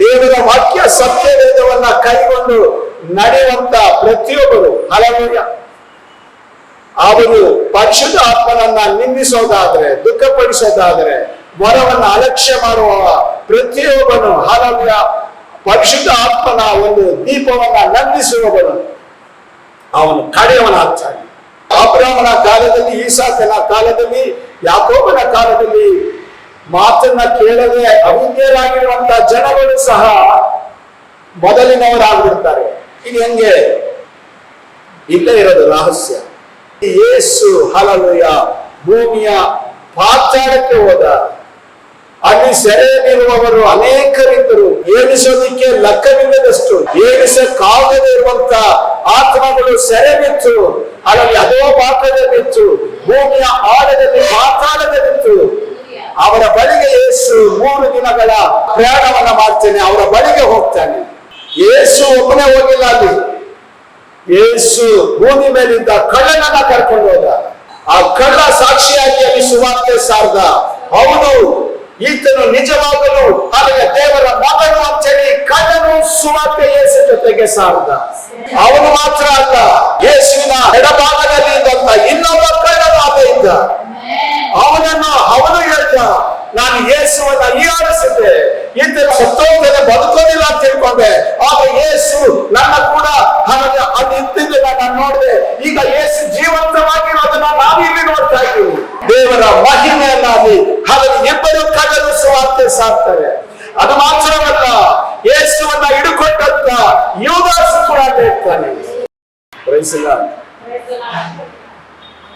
ದೇವರ ವಾಕ್ಯ ಸತ್ಯವೇದವನ್ನ ಕೈಗೊಂಡು ನಡೆಯುವಂತ ಪ್ರತಿಯೊಬ್ಬರು. ಹಲವೀಯ ಅವರು ಪಕ್ಷದ ಆತ್ಮನನ್ನ ನಿಂದಿಸೋದಾದ್ರೆ, ದುಃಖಪಡಿಸೋದಾದ್ರೆ, ವರವನ್ನು ಅಲಕ್ಷ್ಯ ಮಾಡುವ ಪ್ರತಿಯೊಬ್ಬನು. ಹಲವ್ಯ ಪಕ್ಷದ ಆತ್ಮನ ಒಂದು ದೀಪವನ್ನ ನಂದಿಸುವವನು. ಅವನು ಕಡೆಯವನ ಆಗ್ತಾನೆ ಅಬ್ರಾಹ್ಮಣ ಕಾಲದಲ್ಲಿ, ಈಸಾಕನ ಕಾಲದಲ್ಲಿ, ಯಾಕೋಬನ ಕಾಲದಲ್ಲಿ ಮಾತನ್ನ ಕೇಳದೆ ಅವಿದ್ಯರಾಗಿರುವಂತ ಜನಗಳು ಸಹ ಮೊದಲಿನವರಾಗ್ಬಿಡ್ತಾರೆ. ಇದು ಹೆಂಗೆ? ಇಲ್ಲೇ ಇರೋದು ರಹಸ್ಯ. ಏಸು ಹಲಲುಯ ಭೂಮಿಯ ಪಾತಾಳಕ್ಕೆ ಹೋದ. ಅಲ್ಲಿ ಸೆರೆಯಲ್ಲಿರುವವರು ಅನೇಕರಿದ್ದರು. ಏಣಿಸೋದಿಕ್ಕೆ ಲೆಕ್ಕವಿಲ್ಲದಷ್ಟು ಏಣಿಸಕ್ಕಾಗದೇ ಇರುವಂತ ಆತ್ಮಗಳು ಸೆರೆ ಬಿತ್ತು ಅದರಲ್ಲಿ ಅದೋ ಪಾತ್ರದಲ್ಲಿತ್ತು ಭೂಮಿಯ ಆಳದಲ್ಲಿ ಪಾತಾಳದಲ್ಲಿತ್ತು. ಅವರ ಬಳಿಗೆ ಯೇಸು ಮೂರು ದಿನಗಳ ಪ್ರಯಾಣವನ್ನ ಮಾಡ್ತೇನೆ, ಅವರ ಬಳಿಗೆ ಹೋಗ್ತಾನೆ. ಯೇಸು ಒಬ್ಬನೇ ಹೋಗಿಲ್ಲ ಅಲ್ಲಿ. ಯೇಸು ಭೂಮಿ ಮೇಲಿದ್ದ ಕಳ್ಳನನ್ನ ಕರ್ಕೊಂಡು ಹೋದ. ಆ ಕಳ್ಳ ಸಾಕ್ಷಿಯಾಗಿ ಅಲ್ಲಿ ಸುವಾರ್ತೆ ಸಾರ್ದ. ಅವನು ಈತನು ನಿಜವಾಗಲು ಹಾಗೆ ದೇವರ ಮಗನು ಅಂತೇಳಿ ಕಳ್ಳನು ಸುವಾರ್ತೆ ಯೇಸು ಜೊತೆಗೆ ಸಾರ್ದ. ಅವನು ಮಾತ್ರ ಅಲ್ಲ ಯೇಸುವಿನ ಎಡಭಾಗದಲ್ಲಿ ಇದ್ದಂತ ಇನ್ನೊಬ್ಬ ಕಳ್ಳನಾದ ಇದ್ದ. ಅವನನ್ನು ಅವನು ಹೇಳ್ತ ನಾನು ಯೇಸುವನ್ನ ಆಡಿಸಿದ್ದೆ ಈತನು ಸತ್ತೋಗ್ತಾನೆ, ಬದುಕೋದಿಲ್ಲ ಅಂತ ತಿಳ್ಕೊಂಡೆ. ಆಗ ಯೇಸು ನನ್ನ ಕೂಡ ಹಾಗೆ ಅದು ಇದ್ದಿದ್ದು ನಾನು ನೋಡಿದೆ. ಈಗ ಯೇಸು ಜೀವಂತವಾಗಿರೋದನ್ನ ನಾವಿಲ್ಲಿ ನೋಡ್ತಾ ಇದ್ದೀವಿ. ದೇವರ ಮಹಿಮೆಯನ್ನಾಗಿ ಹಾಗೆ ಇಬ್ಬರು ಕಗಲು ಸುವಾರ್ತೆ ಸಾಕ್ತಾರೆ. ಅದು ಮಾತ್ರವಲ್ಲ, ಯೇಸುವನ್ನ ಹಿಡ್ಕೊಂಡಂತ ಯೋಗಾಸು ಕೂಡ ಹೇಳ್ತಾನೆ. Lord.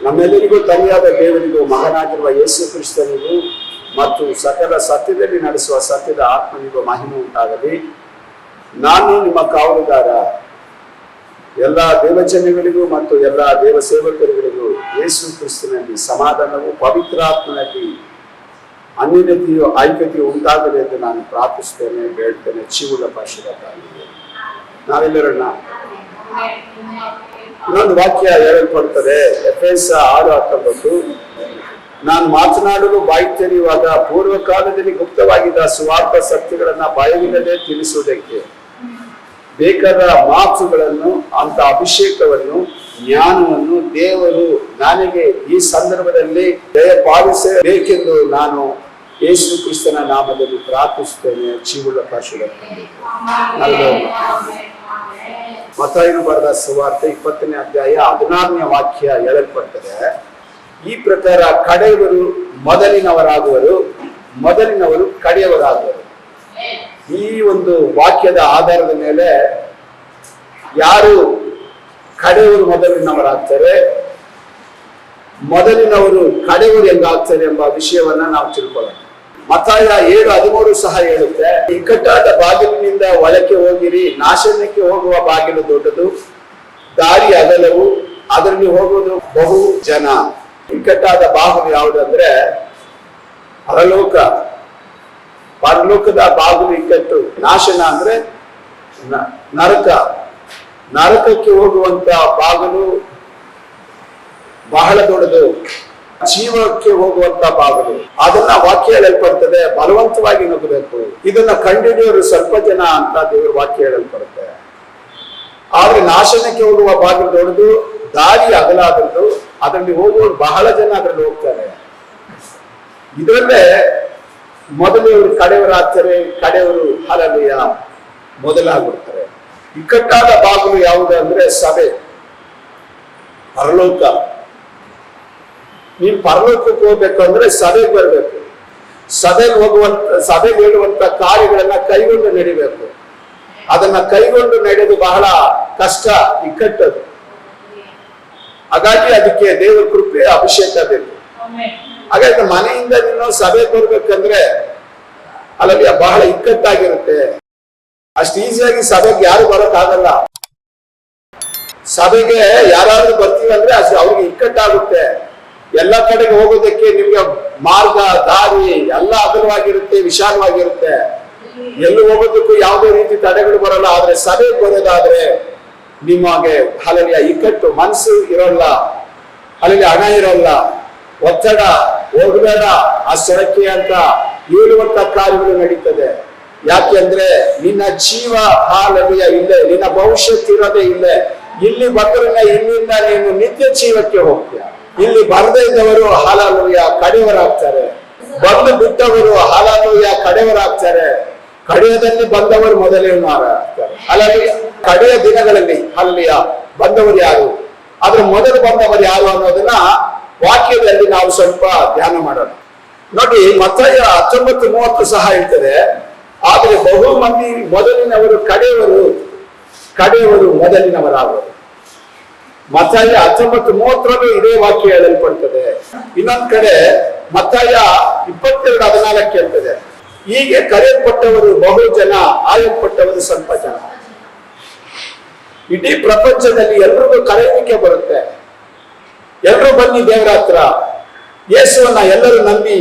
ನಮ್ಮೆಲ್ಲರಿಗೂ ತಂದೆಯಾದ ದೇವರಿಗೂ ಮಗನಾಗಿರುವ ಯೇಸು ಕ್ರಿಸ್ತನಿಗೂ ಮತ್ತು ಸಕಲ ಸತ್ಯದಲ್ಲಿ ನಡೆಸುವ ಸತ್ಯದ ಆತ್ಮನಿಗೂ ಮಹಿಮೆ ಉಂಟಾಗಲಿ. ನಾನು ನಿಮ್ಮ ಕಾವಲುಗಾರ. ಎಲ್ಲ ದೇವಜನಗಳಿಗೂ ಮತ್ತು ಎಲ್ಲ ದೇವ ಸೇವಕರುಗಳಿಗೂ ಯೇಸು ಕ್ರಿಸ್ತನಲ್ಲಿ ಸಮಾಧಾನವು, ಪವಿತ್ರಾತ್ಮನಲ್ಲಿ ಅನ್ಯತೆಯು ಐಕ್ಯತೆಯು ಉಂಟಾಗಲಿ ಎಂದು ನಾನು ಪ್ರಾರ್ಥಿಸ್ತೇನೆ ಬೇಡ್ತೇನೆ. ಚೀವುಲ ಪಾಶದ ನಾವೆಲ್ಲರನ್ನ ಇನ್ನೊಂದು ವಾಕ್ಯ ಹೇಳಲ್ಪಡ್ತದೆ ಎಫ್ ಎಸ್ ಆರು ಹತ್ತೊಂಬತ್ತು. ನಾನು ಮಾತನಾಡಲು ಬಾಯಿ ತೆರೆಯುವಾಗ ಪೂರ್ವ ಕಾಲದಲ್ಲಿ ಗುಪ್ತವಾಗಿದ್ದ ಸುವಾರ್ಥ ಸತ್ಯಗಳನ್ನ ಬಾಯವಿಲ್ಲದೆ ತಿಳಿಸುವುದಕ್ಕೆ ಬೇಕಾದ ಮಾತುಗಳನ್ನು ಅಂತ ಅಭಿಷೇಕವನ್ನು ಜ್ಞಾನವನ್ನು ದೇವರು ನನಗೆ ಈ ಸಂದರ್ಭದಲ್ಲಿ ದಯಪಾಲಿಸಬೇಕೆಂದು ನಾನು ಯೇಸು ಕ್ರಿಸ್ತನ ನಾಮದಲ್ಲಿ ಪ್ರಾರ್ಥಿಸುತ್ತೇನೆ. ಚೀವುಳ್ಳ ಪಾಶುಡ ಮತಾಯನು ಬರೆದ ಸುವಾರ್ತೆ ಇಪ್ಪತ್ತನೇ ಅಧ್ಯಾಯ ಹದಿನಾರನೇ ವಾಕ್ಯ ಹೇಳಲ್ಪಡ್ತದೆ ಈ ಪ್ರಕಾರ ಕಡೆಯವರು ಮೊದಲಿನವರಾಗುವರು, ಮೊದಲಿನವರು ಕಡೆಯವರಾಗುವರು. ಈ ಒಂದು ವಾಕ್ಯದ ಆಧಾರದ ಮೇಲೆ ಯಾರು ಕಡೆಯವರು ಮೊದಲಿನವರಾಗ್ತಾರೆ, ಮೊದಲಿನವರು ಕಡೆಯವರು ಹೆಂಗಾಗ್ತಾರೆ ಎಂಬ ವಿಷಯವನ್ನ ನಾವು ತಿಳ್ಕೊಳ್ಳೋಣ. ಮತಾಯ ಏಳು ಹದಿಮೂರು ಸಹ ಹೇಳುತ್ತೆ ಇಕ್ಕಟ್ಟಾದ ಬಾಗಿಲಿನಿಂದ ಒಳಕ್ಕೆ ಹೋಗಿರಿ, ನಾಶನಕ್ಕೆ ಹೋಗುವ ಬಾಗಿಲು ದೊಡ್ಡದು, ದಾರಿ ಅಗಲವು, ಅದರಲ್ಲಿ ಹೋಗುವುದು ಬಹು ಜನ. ಇಕ್ಕಟ್ಟಾದ ಬಾಗಿಲು ಯಾವುದಂದ್ರೆ, ಪರಲೋಕ, ಪರಲೋಕದ ಬಾಗಿಲು ಇಕ್ಕಟ್ಟು. ನಾಶನ ಅಂದ್ರೆ ನರಕ. ನರಕಕ್ಕೆ ಹೋಗುವಂತ ಬಾಗಿಲು ಬಹಳ ದೊಡ್ಡದು. ಜೀವಕ್ಕೆ ಹೋಗುವಂತ ಬಾಗಿಲು. ಅದನ್ನ ವಾಕ್ಯ ಹೇಳಲ್ಪಡ್ತದೆ ಬಲವಂತವಾಗಿ ನುಗ್ಗಬೇಕು. ಇದನ್ನ ಕಂಡಿಡಿಯೋರು ಸ್ವಲ್ಪ ಜನ ಅಂತ ದೇವರ ವಾಕ್ಯ ಹೇಳಲ್ಪಡುತ್ತೆ ಆದ್ರೆ ನಾಶನಕ್ಕೆ ಹೋಗುವ ಬಾಗಿಲು ದೊಡ್ಡದು, ದಾರಿ ಅಗಲಾದದ್ದು, ಅದರಲ್ಲಿ ಹೋಗುವವರು ಬಹಳ ಜನ ಅದರಲ್ಲಿ ಹೋಗ್ತಾರೆ. ಇದರಲ್ಲೇ ಮೊದಲು ಇವರು ಕಡೆಯವರಾಗ್ತಾರೆ ಕಡೆಯವರು ಹಲಲಿಯ ಮೊದಲಾಗಿರ್ತಾರೆ ಇಕ್ಕಟ್ಟಾದ ಬಾಗಿಲು ಯಾವುದು ಅಂದ್ರೆ ಸಭೆ, ಪರಲೋಕ. ನೀನ್ ಪರಲೋಕಕ್ಕೆ ಹೋಗ್ಬೇಕು ಅಂದ್ರೆ ಸಭೆಗೆ ಬರಬೇಕು. ಸಭೆಗೆ ಹೋಗುವಂತ, ಸಭೆಗೆ ಹೇಳುವಂತ ಕಾರ್ಯಗಳನ್ನ ಕೈಗೊಂಡು ನಡಿಬೇಕು. ಅದನ್ನ ಕೈಗೊಂಡು ನಡೆದು ಬಹಳ ಕಷ್ಟ ಇಕ್ಕಟ್ಟದು ಹಾಗಾಗಿ ಅದಕ್ಕೆ ದೇವರ ಕೃಪೆ, ಅಭಿಷೇಕ ಬೇಕು. ಹಾಗಾದ್ರೆ ಮನೆಯಿಂದ ನೀನು ಸಭೆಗೆ ಬರ್ಬೇಕಂದ್ರೆ ಅಲ್ಲಿ ಬಹಳ ಇಕ್ಕಟ್ಟಾಗಿರುತ್ತೆ. ಅಷ್ಟು ಈಸಿಯಾಗಿ ಸಭೆಗೆ ಯಾರು ಬರೋಕ್ಕಾಗಲ್ಲ. ಸಭೆಗೆ ಯಾರಾದ್ರೂ ಬರ್ತೀವಿ ಅಂದ್ರೆ ಅಷ್ಟು ಅವ್ರಿಗೆ ಇಕ್ಕಟ್ಟಾಗುತ್ತೆ. ಎಲ್ಲ ಕಡೆಗೆ ಹೋಗೋದಕ್ಕೆ ನಿಮ್ಗೆ ಮಾರ್ಗ, ದಾರಿ ಎಲ್ಲ ಅಗಲವಾಗಿರುತ್ತೆ, ವಿಶಾಲವಾಗಿರುತ್ತೆ. ಎಲ್ಲಿ ಹೋಗೋದಕ್ಕೂ ಯಾವುದೇ ರೀತಿ ತಡೆಗಳು ಬರಲ್ಲ. ಆದ್ರೆ ಸಭೆ ಬರೋದಾದ್ರೆ ನಿಮಗೆ ಅಲ್ಲಿಯ ಇಕ್ಕಟ್ಟು ಮನಸ್ಸು ಇರಲ್ಲ. ಅಲ್ಲಿ ಹಣ ಇರಲ್ಲ. ಒತ್ತಡ ಹೋಗಬೇಡ ಆ ಸ್ಥಳಕ್ಕೆ ಅಂತ ಹೇಳುವಂತ ಕಾರ್ಯಗಳು ನಡೀತದೆ. ಯಾಕೆಂದ್ರೆ ನಿನ್ನ ಜೀವ ಹಾಲವಿಯ ಇಲ್ಲೇ, ನಿನ್ನ ಭವಿಷ್ಯತ್ ಇರೋದೇ ಇಲ್ಲೇ. ಇಲ್ಲಿ ಬಂದ್ರೆ ಇಲ್ಲಿಂದ ನೀನು ನಿತ್ಯ ಜೀವಕ್ಕೆ ಹೋಗ್ತೀಯ. ಇಲ್ಲಿ ಬರದೇ ಇದ್ದವರು ಹಾಲಲುಯ ಕಡೆಯವರಾಗ್ತಾರೆ. ಬಂದು ಬಿಟ್ಟವರು ಹಾಲಲುಯ ಕಡೆಯವರಾಗ್ತಾರೆ. ಕಡೆಯದಲ್ಲಿ ಬಂದವರು ಮೊದಲನೇವರಾಗ್ತಾರೆ. ಅಲ್ಲಲ್ಲಿ ಕಡೆಯ ದಿನಗಳಲ್ಲಿ ಅಲ್ಲಿಯ ಬಂದವರು ಯಾರು? ಆದ್ರೆ ಮೊದಲು ಬಂದವರು ಯಾರು ಅನ್ನೋದನ್ನ ವಾಕ್ಯದಲ್ಲಿ ನಾವು ಸ್ವಲ್ಪ ಧ್ಯಾನ ಮಾಡೋಣ. ನೋಡಿ, ಮತ್ತಾಯ ಹತ್ತೊಂಬತ್ತು ಮೂವತ್ತು ಸಹ ಹೇಳ್ತದೆ, ಆದ್ರೆ ಬಹು ಮಂದಿ ಮೊದಲಿನವರು ಕಡೆಯವರು ಕಡೆಯವರು ಮೊದಲಿನವರಾದರು. ಮತ್ತಾಯ ಹತ್ತೊಂಬತ್ತು ಮೂವತ್ತರಲ್ಲೂ ಇದೇ ವಾಕ್ಯ ಹೇಳಲ್ಪಡ್ತದೆ. ಇನ್ನೊಂದ್ ಕಡೆ ಮತ್ತಾಯ ಇಪ್ಪತ್ತೆರಡು ಹದಿನಾಲ್ಕು ಹೇಳ್ತದೆ. ಹೀಗೆ ಕರೆಯಲ್ಪಟ್ಟವರು ಬಹು ಜನ, ಆಯಲ್ಪಟ್ಟವರು ಸ್ವಲ್ಪ ಜನ. ಇಡೀ ಪ್ರಪಂಚದಲ್ಲಿ ಎಲ್ರಿಗೂ ಕರೆಯುವಿಕೆ ಬರುತ್ತೆ. ಎಲ್ಲರೂ ಬನ್ನಿ ದೇವರ ಹತ್ರ. ಯೇಸುವನ್ನ ಎಲ್ಲರೂ ನಂಬಿ,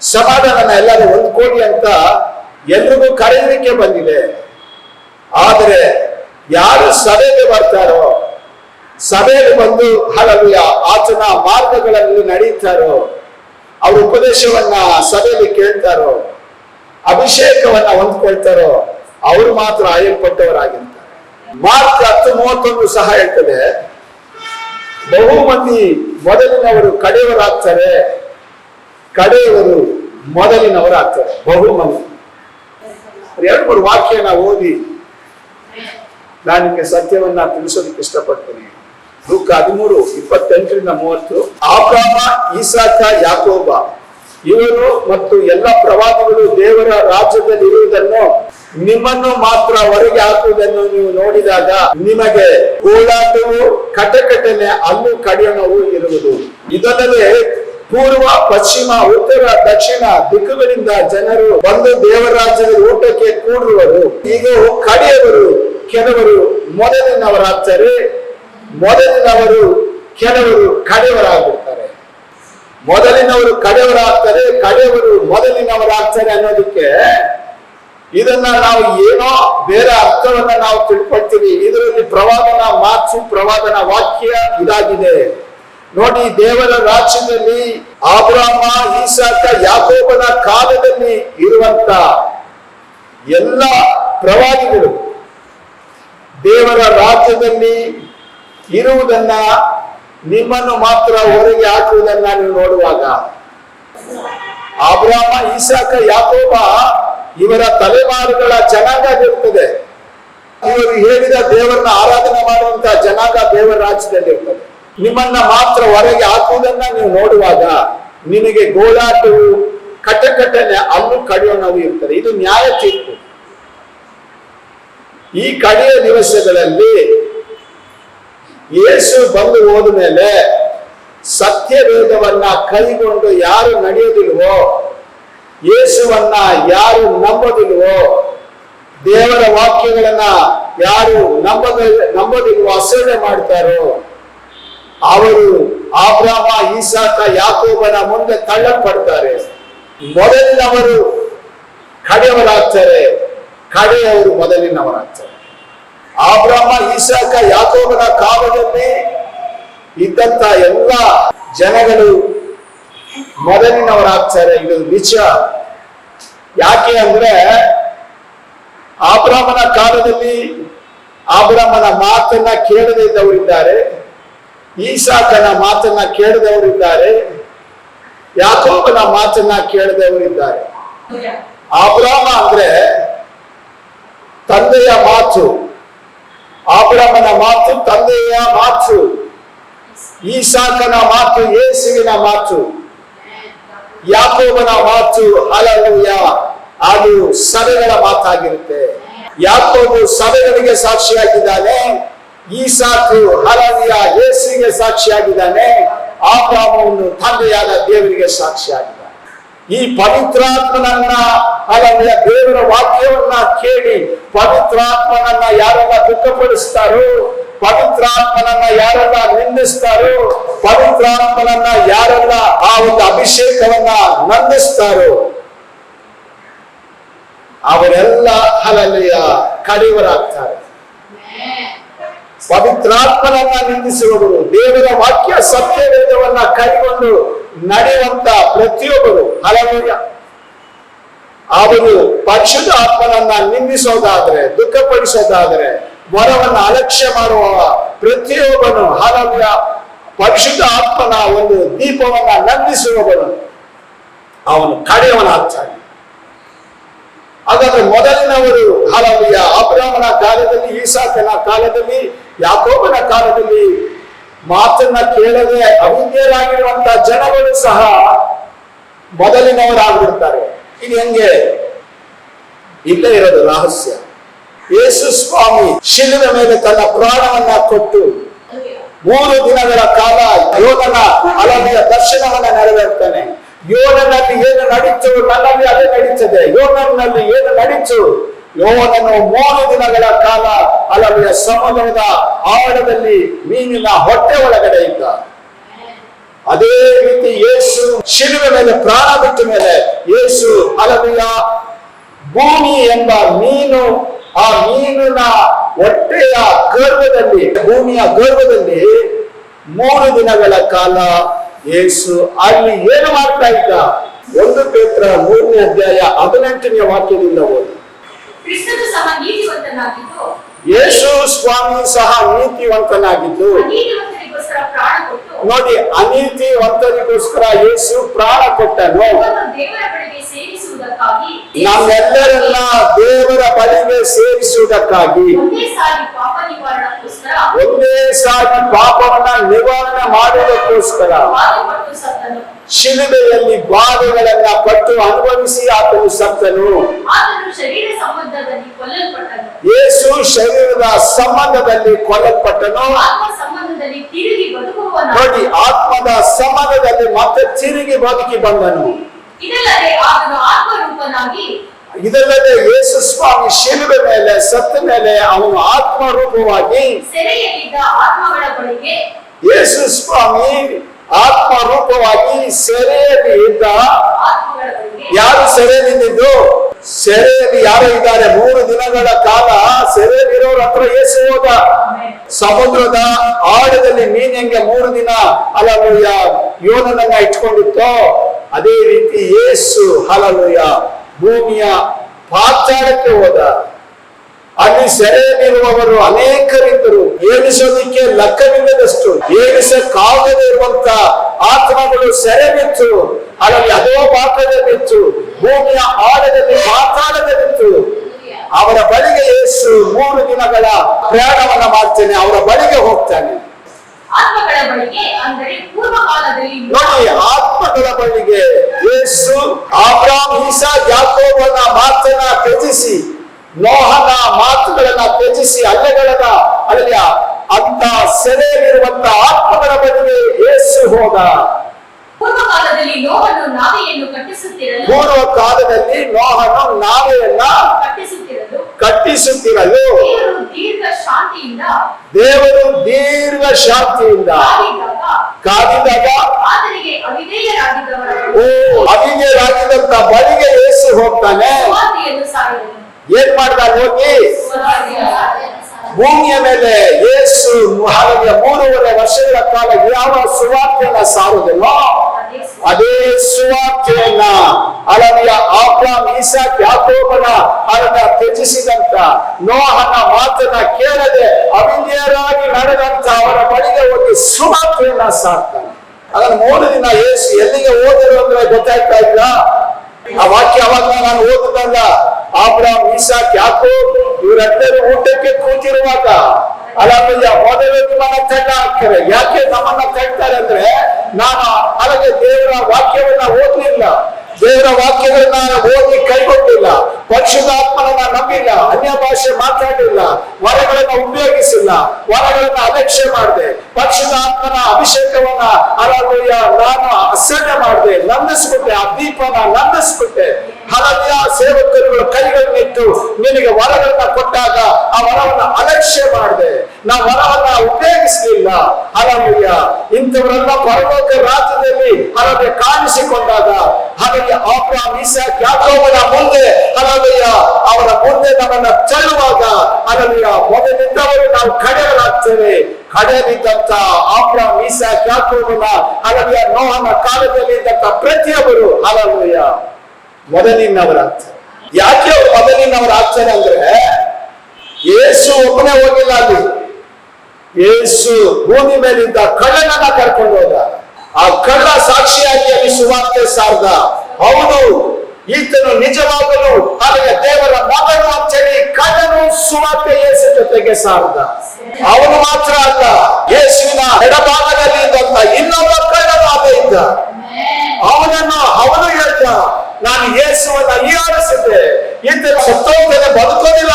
ಸಮಾಧಾನನ ಎಲ್ಲರೂ ಹೊಂದ್ಕೊಳ್ಳಿ ಅಂತ ಎಲ್ರಿಗೂ ಕರೆಯುವಿಕೆ ಬಂದಿದೆ. ಆದರೆ ಯಾರು ಸಭೆಗೆ ಬರ್ತಾರೋ ಸಭೆಯಲ್ಲಿ ಬಂದು ಹಲವು ಆತನ ಮಾರ್ಗಗಳಲ್ಲಿ ನಡೀತಾರೋ, ಅವ್ರ ಉಪದೇಶವನ್ನ ಸಭೆಯಲ್ಲಿ ಕೇಳ್ತಾರೋ, ಅಭಿಷೇಕವನ್ನ ಹೊಂದ್ಕೊಳ್ತಾರೋ, ಅವರು ಮಾತ್ರ ಆಯಲ್ಪಟ್ಟವರಾಗಿರ್ತಾರೆ ಮಾರ್ಕ್ ಹತ್ತು ಮೂವತ್ತೊಂದು ಸಹ ಹೇಳ್ತದೆ, ಬಹುಮತಿ ಮಂದಿ ಮೊದಲಿನವರು ಕಡೆಯವರಾಗ್ತಾರೆ, ಕಡೆಯವರು ಮೊದಲಿನವರಾಗ್ತಾರೆ, ಬಹುಮತಿ. ಎರಡು ಮೂರು ವಾಕ್ಯನ ಓದಿ, ನಾನು ನಿಮಗೆ ಸತ್ಯವನ್ನ ತಿಳಿಸೋದಕ್ಕೆ ಇಷ್ಟಪಡ್ತೀನಿ. ಲೂಕ ಹದಿಮೂರು, ಇಪ್ಪತ್ತೆಂಟರಿಂದ ಮೂವತ್ತು. ಆಬ್ರಾಮ ಈಸಾಕ ಯಾಕೋಬ. ಇವರು ಮತ್ತು ಎಲ್ಲ ಪ್ರವಾದಿಗಳು ದೇವರ ರಾಜ್ಯದಲ್ಲಿ ಇರುವುದನ್ನು ನಿಮ್ಮನ್ನು ಮಾತ್ರ ಹೊರಗೆ ಹಾಕುವುದನ್ನು ನೀವು ನೋಡಿದಾಗ ನಿಮಗೆ ಗೋಳಾಟವು ಕಟಕಟನೆ ಅಲ್ಲೂ ಕಡಿಯಣವು ಇರುವುದು. ಇದಲ್ಲದೆ ಪೂರ್ವ, ಪಶ್ಚಿಮ, ಉತ್ತರ, ದಕ್ಷಿಣ ದಿಕ್ಕುಗಳಿಂದ ಜನರು ಬಂದು ದೇವರ ರಾಜ್ಯದ ಊಟಕ್ಕೆ ಕೂಡುವರು ಈಗ ಕಡೆಯವರು ಕೆಲವರು ಮೊದಲಿನವರಾಗ್ತಾರೆ ಮೊದಲಿನವರು ಕೆಲವರು ಕಡೆಯವರಾಗಿರ್ತಾರೆ ಮೊದಲಿನವರು ಕಡೆಯವರಾಗ್ತಾರೆ, ಕಡೆಯವರು ಮೊದಲಿನವರಾಗ್ತಾರೆ ಅನ್ನೋದಕ್ಕೆ ಇದನ್ನ ನಾವು ಏನೋ ಬೇರೆ ಅರ್ಥವನ್ನ ನಾವು ತಿಳ್ಕೊಳ್ತೀವಿ. ಇದರಲ್ಲಿ ಪ್ರವಾದನ ಮಾತು ಪ್ರವಾದನ ವಾಕ್ಯ ಇದಾಗಿದೆ. ನೋಡಿ, ದೇವರ ರಾಜ್ಯದಲ್ಲಿ ಆಬ್ರಾಮ, ಈಸಾಕ, ಯಾಕೋಬನ ಕಾಲದಲ್ಲಿ ಇರುವಂತ ಎಲ್ಲ ಪ್ರವಾದಿಗಳು ದೇವರ ರಾಜ್ಯದಲ್ಲಿ ಇರುವುದನ್ನ ನಿಮ್ಮನ್ನು ಮಾತ್ರ ಹೊರಗೆ ಹಾಕುವುದನ್ನ ನೀವು ನೋಡುವಾಗ ಅಬ್ರಾಹ್ಮ ಇಸಾಕ, ಯಾಕೋಬ ಇವರ ತಲೆಮಾರುಗಳ ಜನಾಂಗ ಇರ್ತದೆ ಇವರು ಹೇಳಿದ ದೇವರನ್ನ ಆರಾಧನೆ ಮಾಡುವಂತಹ ಜನಾಂಗ ದೇವರ ರಾಜ್ಯದಲ್ಲಿ ಇರ್ತದೆ ನಿಮ್ಮನ್ನ ಮಾತ್ರ ಹೊರಗೆ ಹಾಕುವುದನ್ನ ನೀವು ನೋಡುವಾಗ ನಿನಗೆ ಗೋಳಾಟವು, ಕಟಕಟನೆ ಅಲ್ಲೂ ಕಡಿಯೋ ನೋವು ಇರ್ತದೆ. ಇದು ನ್ಯಾಯ ತೀರ್ಪು ಈ ಕಡೆಯ ದಿವಸಗಳಲ್ಲಿ ಯೇಸು ಬಂದು ಹೋದ ಮೇಲೆ ಸತ್ಯವೇದವನ್ನ ಕೈಗೊಂಡು ಯಾರು ನಡೆಯೋದಿಲ್ವೋ, ಯೇಸುವನ್ನ ಯಾರು ನಂಬೋದಿಲ್ವೋ, ದೇವರ ವಾಕ್ಯಗಳನ್ನ ಯಾರು ನಂಬದ, ನಂಬೋದಿಲ್ವೋ ಅಸಹ್ಯ ಮಾಡ್ತಾರೋ, ಅವರು ಆಬ್ರಾಮ, ಈಸಾಕ, ಯಾಕೋಬನ ಮುಂದೆ ತಳ್ಳಲ್ಪಡ್ತಾರೆ. ಮೊದಲಿನವರು ಕಡೆಯವರಾಗ್ತಾರೆ, ಕಡೆಯವರು ಮೊದಲಿನವರಾಗ್ತಾರೆ. ಆಬ್ರಾಮ ಈಸಾಕ ಯಾಕೋಬನ ಕಾಲದಲ್ಲಿ ಇದ್ದಂತ ಎಲ್ಲ ಜನಗಳು ಮೊದಲಿನವರಾಗ್ತಾರೆ. ಇದು ನಿಜ. ಯಾಕೆ ಅಂದ್ರೆ ಆಬ್ರಾಹ್ಮನ ಕಾಲದಲ್ಲಿ ಆಬ್ರಾಹ್ಮನ ಮಾತನ್ನ ಕೇಳದೇ ಇದ್ದವರಿದ್ದಾರೆ. ಈಸಾಕನ ಮಾತನ್ನ ಕೇಳದವರಿದ್ದಾರೆ ಯಾಕೋಬನ ಮಾತನ್ನ ಕೇಳದವರಿದ್ದಾರೆ ಆಬ್ರಾಹ್ಮ ಅಂದ್ರೆ ತಂದೆಯ ಮಾತು. ಆಬ್ರಾಮನ ಮಾತು ತಂದೆಯ ಮಾತು. ಈಸಾಕನ ಮಾತು ಯೇಸುವಿನ ಮಾತು. ಯಾಕೋಬನ ಮಾತು ಹಲವುಯ ಅದು ಸಭೆಗಳ ಮಾತಾಗಿರುತ್ತೆ. ಯಾಕೋಬು ಸಭೆಗಳಿಗೆ ಸಾಕ್ಷಿಯಾಗಿದ್ದಾನೆ. ಈಸಾಕು ಹಲವಿಯ ಯೇಸುವಿಗೆ ಸಾಕ್ಷಿಯಾಗಿದ್ದಾನೆ. ಆಬ್ರಾಮವನ್ನು ತಂದೆಯಾದ ದೇವರಿಗೆ ಸಾಕ್ಷಿಯಾಗಿದ್ದಾನೆ ಈ ಪವಿತ್ರಾತ್ಮನನ್ನ ಅದನ್ನ ದೇವರ ವಾಕ್ಯವನ್ನ ಕೇಳಿ ಪವಿತ್ರಾತ್ಮನನ್ನ ಯಾರೆಲ್ಲ ದುಃಖಪಡಿಸ್ತಾರೋ, ಪವಿತ್ರಾತ್ಮನನ್ನ ಯಾರೆಲ್ಲ ನಿಂದಿಸ್ತಾರೋ, ಪವಿತ್ರಾತ್ಮನನ್ನ ಯಾರೆಲ್ಲ ಆ ಒಂದು ಅಭಿಷೇಕವನ್ನ ನಂದಿಸ್ತಾರೋ, ಅವರೆಲ್ಲ ಅಲ್ಲಿಯ ಕಡಿವರಾಗ್ತಾರೆ ಪವಿತ್ರಾತ್ಮನನ್ನ ನಿಂದಿಸುವವರು ದೇವರ ವಾಕ್ಯ ಸತ್ಯವೇದವನ್ನ ಕೈಗೊಂಡು ನಡೆಯುವಂತ ಪ್ರತಿಯೊಬ್ಬರು ಹಲವಯ್ಯ ಅವರು ಪಕ್ಷದ ಆತ್ಮನನ್ನ ನಿಂದಿಸೋದಾದ್ರೆ, ದುಃಖಪಡಿಸೋದಾದ್ರೆ, ವರವನ್ನು ಅಲಕ್ಷ್ಯ ಮಾಡುವ ಪ್ರತಿಯೊಬ್ಬನು ಹಲವ್ಯ ಪರಿಶುದ್ಧ ಆತ್ಮನ ಒಂದು ದೀಪವನ್ನ ನಂದಿಸುವವನು ಅವನು ಕಡೆಯವನ ಆಗ್ತಾನೆ ಹಾಗಾದ್ರೆ ಮೊದಲಿನವರು ಹಲವ್ಯ ಅಬ್ರಾಹ್ಮನ ಕಾಲದಲ್ಲಿ, ಈಸಾಕನ ಕಾಲದಲ್ಲಿ, ಯಾಕೋಬನ ಕಾಲದಲ್ಲಿ ಮಾತನ್ನ ಕೇಳದೆ ಅವಿದ್ಯರಾಗಿರುವಂತಹ ಜನಗಳು ಸಹ ಮೊದಲಿನವರಾಗ್ಬಿಡ್ತಾರೆ. ಇದು ಹೆಂಗೆ? ಇಲ್ಲೇ ಇರೋದು ರಹಸ್ಯ. ಯೇಸು ಸ್ವಾಮಿ ಶಿಲುವೆ ಮೇಲೆ ತನ್ನ ಪ್ರಾಣವನ್ನ ಕೊಟ್ಟು ಮೂರು ದಿನಗಳ ಕಾಲ ಯೋಗನ ಅಲಭಿಯ ದರ್ಶನವನ್ನ ನೆರವೇರ್ತಾನೆ. ಯೋಗನಲ್ಲಿ ಏನು ನಡೀತು ನನ್ನಲ್ಲಿ ಅದೇ ನಡೀತದೆ. ಯೋಗನಲ್ಲಿ ಏನು ನಡೀತು? ಯೋಗನನ್ನು ಮೂರು ದಿನಗಳ ಕಾಲ ಅಲ್ಲಿಯ ಸಮುದ್ರದ ಆಳದಲ್ಲಿ ಮೀನಿನ ಹೊಟ್ಟೆ ಒಳಗಡೆ ಇದ್ದ. ಅದೇ ರೀತಿ ಯೇಸು ಶಿಲುವೆ ಮೇಲೆ, ಪ್ರಾಣ ಬಿಟ್ಟ ಮೇಲೆ ಯೇಸು ಅಲವಿಯ ಭೂಮಿ ಎಂಬ ಮೀನು, ಆ ಮೀನಿನ ಹೊಟ್ಟೆಯ ಗರ್ಭದಲ್ಲಿ, ಭೂಮಿಯ ಗರ್ಭದಲ್ಲಿ ಮೂರು ದಿನಗಳ ಕಾಲ ಯೇಸು ಅಲ್ಲಿ ಏನು ಮಾಡ್ತಾ ಇದ್ದ? ಒಂದು ಪೇತ್ರ ಮೂರನೇ ಅಧ್ಯಾಯ ಹದಿನೆಂಟನೇ ವಾಕ್ಯದಿಂದ ಓದಿ. ಕ್ರಿಸ್ತನು ಸಹ ನೀತಿವಂತನಾಗಿದ್ದು ಯೇಸು ಸ್ವಾಮಿ ಸಹ ನೀತಿವಂತನಾಗಿದ್ದು. ನೀತಿವಂತನಿಗೋಸ್ಕರ ಪ್ರಾಣ ಕೊಟ್ಟು ನೋಡಿ ಅನೀತಿವಂತರಿಗೋಸ್ಕರ ಯೇಸು ಪ್ರಾಣ ಕೊಟ್ಟನು. ದೇವರ ಕಡೆಗೆ ಸೇರಿಸುವುದಕ್ಕಾಗಿ ನಮ್ಮೆಲ್ಲರನ್ನ ದೇವರ ಬಳಿಗೆ ಸೇರಿಸುವುದಕ್ಕಾಗಿ ಒಂದೇ ಸಾರಿ ಪಾಪವನ್ನ ನಿವಾರಣೆ ಮಾಡುವುದಕ್ಕೋಸ್ಕರ ಶಿಲುಬೆಯಲ್ಲಿ ಬಾಧೆಗಳನ್ನ ಪಟ್ಟು ಅನುಭವಿಸಿ ಆತನು ಸತ್ತನು. ಏಸು ಯೇಸು ಶರೀರದ ಸಂಬಂಧದಲ್ಲಿ ಕೊಲ್ಲಲ್ಪಟ್ಟನು. ನೋಡಿ ಆತ್ಮದ ಸಂಬಂಧದಲ್ಲಿ ಮತ್ತೆ ತಿರುಗಿ ಬದುಕಿ ಬಂದನು. ಇದಲ್ಲದೆ ಆತನು ಆತ್ಮರೂಪನಾಗಿ ಇದಲ್ಲದೆ ಯೇಸು ಸ್ವಾಮಿ ಶಿಲುಬೆ ಮೇಲೆ ಸತ್ತ ಮೇಲೆ ಅವನು ಆತ್ಮರೂಪವಾಗಿ ಸೆರೆಯಲ್ಲಿದ್ದ ಆತ್ಮಗಳ ಬಳಿಗೆ ಯೇಸು ಸ್ವಾಮಿ ಆತ್ಮರೂಪವಾಗಿ ಸೆರೆಯಲ್ಲಿ ಇದ್ದ ಯಾರು ಸೆರೆ ಸೆರೆಯಲ್ಲಿದ್ದು ಸೆರೆಯಲ್ಲಿ ಯಾರು ಇದ್ದಾರೆ. ಮೂರು ದಿನಗಳ ಕಾಲ ಸೆರೆಯಲ್ಲಿರೋರ ಹತ್ರ ಯೇಸು ಹೋದ. ಸಮುದ್ರದ ಆಳದಲ್ಲಿ ಮೀನ್ ಹೆಂಗೆ ಮೂರು ದಿನ ಅಲ್ಲ ಯೋನನ್ನ ಇಟ್ಕೊಂಡಿತ್ತೋ? ಅದೇ ರೀತಿ ಯೇಸು ಹಲಲುಯ ಭೂಮಿಯ ಪಾತಾಳಕ್ಕೆ ಹೋದ. ಅಲ್ಲಿ ಸೆರೆಯಲ್ಲಿರುವವರು ಅನೇಕರಿದ್ದರು ಏಣಿಸೋದಿಕ್ಕೆ ಲೆಕ್ಕವಿಲ್ಲದಷ್ಟು ಏಣಿಸಕ್ಕಾಗದೇ ಇರುವಂತ ಆತ್ಮಗಳು ಸೆರೆ ಬಿತ್ತು ಅದರಲ್ಲಿ ಅದೋ ಪಾತ್ರದಲ್ಲಿತ್ತು. ಭೂಮಿಯ ಆಳದಲ್ಲಿ ಪಾತಾಳದಲ್ಲಿತ್ತು ಅವರ ಬಳಿಗೆ ಯೇಸು ಮೂರು ದಿನಗಳ ಪ್ರಯಾಣವನ್ನ ಮಾಡ್ತೇನೆ. ಅವರ ಬಳಿಗೆ ಹೋಗ್ತಾನೆ. ಆತ್ಮಗಳ ಬಳಿಗೆ, ಅಂದರೆ ಪೂರ್ವ ಕಾಲದಲ್ಲಿ ನೋಡಿ, ಆತ್ಮಗಳ ಬಳಿಗೆ ಯೇಸು, ಆಬ್ರಾಮ್, ಈಸಾ, ಯಾಕೋಬನ ಮಾತನ್ನ ತ್ಯಜಿಸಿ ನೋಹನ ಮಾತುಗಳನ್ನ ತ್ಯಜಿಸಿ ಅಲೆಗಳನ್ನ ಅಲ್ಲಿಯ ಅಂತ ಸೆರೆಯಲ್ಲಿರುವಂತ ಆತ್ಮಗಳ ಬಳಿಗೆ ಯೇಸು ಹೋದ. ನಾವೆಯನ್ನು ಕಟ್ಟಿಸುತ್ತಿರಲು ಪೂರ್ವ ಕಾಲದಲ್ಲಿ ನೋಹನು ನಾವೆಯನ್ನ ಕಟ್ಟಿಸುತ್ತಿರಲು ಕಟ್ಟಿಸುತ್ತಿರಲು ದೇವರು ದೀರ್ಘ ಶಾಂತಿಯಿಂದ ದೇವರು ದೀರ್ಘ ಶಾಂತಿಯಿಂದ ಕಾದಿದ್ದಾಗ ಕಾದಿದಾಗ ಆತನಿಗೆ ಅವಿಧೇಯರಾಗಿದ್ದವರ ಓ ಅವಿಗೆರಾಗಿದ್ದಂತ ಬಳಿಗೆ ಯೇಸು ಹೋಗ್ತಾನೆ. ಸುವಾರ್ತೆಯನ್ನು ಸಾರಿದನು. ಏನ್ ಮಾಡ್ದ ಹೋಗಿ? ಸುವಾರ್ತೆಯನ್ನು ಸಾರಿದನು. ಭೂಮಿಯ ಮೇಲೆ ಯೇಸು ಹಾಗೆ ಮೂರುವರೆ ವರ್ಷಗಳ ಕಾಲ ಯಾವ ಸುವಾರ್ತೆಯನ್ನ ಸಾರುವುದಿಲ್ಲೋ, ಅದೇ ಸುವಾರ್ತೆ. ಅದೇ ಸುವಾರ್ತೆಯನ್ನ ಅಳವಿಯ ಆಬ್ರಾಮ್, ಈಸಾಕ್, ಯಾಕೋಬನ ಅಳನ ತ್ಯಜಿಸಿದಂತ ನೋಹನ ಮಾತನ್ನ ಕೇಳದೆ ಅವಿದ್ಯರಾಗಿ ನಡೆದಂತ ಅವರ ಬಳಿಗೆ ಒಂದು ಸುವಾರ್ತೆಯನ್ನ ಸಾರ್ತಾನೆ ಅದನ್ನು ಮೂರು ದಿನ ಯೇಸು ಎಲ್ಲಿಗೆ ಹೋದರು ಅಂದ್ರೆ ಗೊತ್ತಾಗ್ತಾ ಇಲ್ಲ ಆ ವಾಕ್ಯ ಅವಾಗ ನಾನು ಓದುದಲ್ಲ ಆಬ್ರಾಮ್, ಈಸಾಕ್, ಯಾಕೋಬ್ ಇವರೆಲ್ಲರೂ ಊಟಕ್ಕೆ ಕೂತಿರುವಾಗ ಅಲ್ಲಯ್ಯ ಮೊದಲು ನಿಮ್ಮನ್ನ ತಳ್ಳ ಹಾಕ್ತಾರೆ ಯಾಕೆ ನಮ್ಮನ್ನ ತಳ್ತಾರೆ ಅಂದ್ರೆ, ನಾನು ಅಲ್ಲಿಗೆ ದೇವರ ವಾಕ್ಯವನ್ನ ಓದಲಿಲ್ಲ. ದೇವರ ವಾಕ್ಯಗಳನ್ನ ಓದಿ ಕೈಗೊಟ್ಟಿಲ್ಲ ಪರಿಶುದ್ಧಾತ್ಮನನ್ನ ನಂಬಿಲ್ಲ. ಅನ್ಯ ಭಾಷೆ ಮಾತಾಡಿಲ್ಲ. ವರಗಳನ್ನ ಉಪಯೋಗಿಸಿಲ್ಲ. ವರಗಳನ್ನ ಅಲಕ್ಷ್ಯ ಮಾಡಿದೆ. ಪರಿಶುದ್ಧಾತ್ಮನ ಅಭಿಷೇಕವನ್ನ ಅಲ್ಲಯ್ಯ ನಾನು ಅಸಹ್ಯ ಮಾಡಿದೆ, ನಂದಿಸ್ಬಿಟ್ಟೆ. ಆ ದೀಪನ ನಂದಿಸ್ಬಿಟ್ಟೆ. ಹಲವ್ಯ ಸೇವಕರುಗಳು ಕೈಗಳನ್ನಿಟ್ಟು ನಿನಗೆ ವರಗಳನ್ನ ಕೊಟ್ಟಾಗ ಆ ವರವನ್ನ ಅಲಕ್ಷ್ಯ ಮಾಡಿದೆ. ನಾ ವರವನ್ನ ಉಪಯೋಗಿಸಲಿಲ್ಲ. ಹಲವ್ಯ ಇಂಥವರೆಲ್ಲ ಪರಲೋಕ ರಾಜ್ಯದಲ್ಲಿ ಹಲವ್ಯ ಕಾಣಿಸಿಕೊಂಡಾಗ ಹಾಗೆ ಆಬ್ರಾಮ್ ಮೀಸಾ ಯಾಕೋಬನ ಮುಂದೆ ಹಲವ್ಯ ಅವರ ಮುಂದೆ ನಮ್ಮನ್ನ ಚಲುವಾಗ ಹಲವ್ಯ ಮೊದಲಿದ್ದವರು ನಾವು ಕಡೆಗಳಾಗ್ತೇವೆ ಕಡೆಯಲ್ಲಿದ್ದಂತ ಆಬ್ರಾಮ್ ಮೀಸಾ ಯಾಕೋಬನ ಹಲವ್ಯ ನೋಹನ ಕಾಲದಲ್ಲಿ ಇದ್ದಂತ ಪ್ರತಿಯೊಬ್ಬರು ಹಲವ್ಯ ಮೊದಲಿನವರಾಗ್ತಾರೆ. ಯಾಕೆ ಅವ್ರು ಮೊದಲಿನವರ ಆಗ್ತಾರೆ ಅಂದ್ರೆ ಯೇಸು ಒಬ್ಬನೇ ಹೋಗಿಲ್ಲ ಅಲ್ಲಿ. ಯೇಸು ಭೂಮಿ ಮೇಲಿದ್ದ ಕಳ್ಳನನ್ನ ಕರ್ಕೊಂಡು ಹೋದ. ಆ ಕಳ್ಳ ಸಾಕ್ಷಿಯಾಗಿ ಅಲ್ಲಿ ಸುವಾರ್ತೆ ಸಾರ್ದ. ಅವನು ಈತನು ನಿಜವಾಗಲು ಹಾಗೆ ದೇವರ ಮಗನು ಅಂತೇಳಿ ಕಳ್ಳನು ಸುವಾರ್ತೆ ಯೇಸು ಜೊತೆಗೆ ಸಾರ್ದ. ಅವನು ಮಾತ್ರ ಅಲ್ಲ ಯೇಸುವಿನ ಎಡಭಾಗದಲ್ಲಿ ಇದ್ದಂತ ಇನ್ನೊಬ್ಬ ಕಳ್ಳನು ಆತ ಇದ್ದ ಅವನನ್ನು ಅವನು ಹೇಳ್ದ ನಾನು ಯೇಸುವನ್ನ ಹೀಯಾಳಿಸಿದ್ದೆ ಈತನ ಸತ್ತೋಗ್ತಾನೆ ಬದುಕೋದಿಲ್ಲ